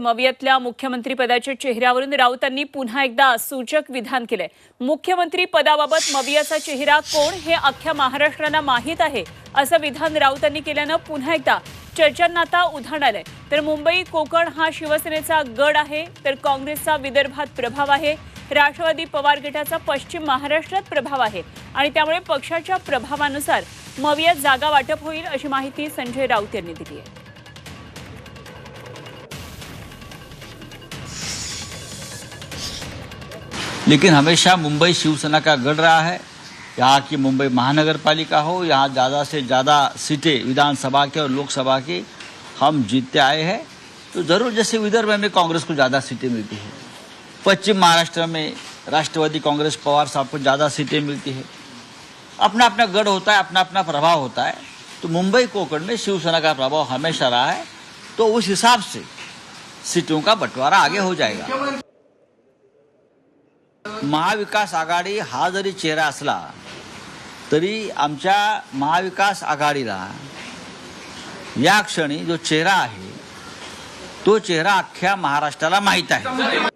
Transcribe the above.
मवियातल्या मुख्यमंत्रीपदाच्या चेहऱ्यावरून राऊतांनी पुन्हा एकदा सूचक विधान केलंय. मुख्यमंत्री पदाबाबत मवियाचा चेहरा कोण हे अख्ख्या महाराष्ट्राला माहीत आहे असं विधान राऊतांनी केल्यानं पुन्हा एकदा चर्चांना आता उधाण आलंय. तर मुंबई कोकण हा शिवसेनेचा गड आहे तर काँग्रेसचा विदर्भात प्रभाव आहे राष्ट्रवादी पवार गटाचा पश्चिम महाराष्ट्रात प्रभाव आहे आणि त्यामुळे पक्षाच्या प्रभावानुसार मवियात जागा वाटप होईल अशी माहिती संजय राऊत यांनी दिली आहे. लेकिन हमेशा मुंबई शिवसेना का गढ़ रहा है। यहाँ की मुंबई महानगर पालिका हो, यहाँ ज़्यादा से ज़्यादा सीटें विधानसभा के और लोकसभा की हम जीतते आए हैं। तो ज़रूर जैसे विदर्भ में कांग्रेस को ज़्यादा सीटें मिलती है। पश्चिम महाराष्ट्र में राष्ट्रवादी कांग्रेस पवार साहब को ज़्यादा सीटें मिलती है। अपना अपना गढ़ होता है अपना अपना प्रभाव होता है। तो मुंबई कोकण में शिवसेना का प्रभाव हमेशा रहा है। तो उस हिसाब से सीटों का बंटवारा आगे हो जाएगा। महाविकास आघाडी हा जरी चेहरा असला तरी आमच्या महाविकास आघाडीला या क्षणी जो चेहरा आहे तो चेहरा अख्ख्या महाराष्ट्राला माहीत आहे.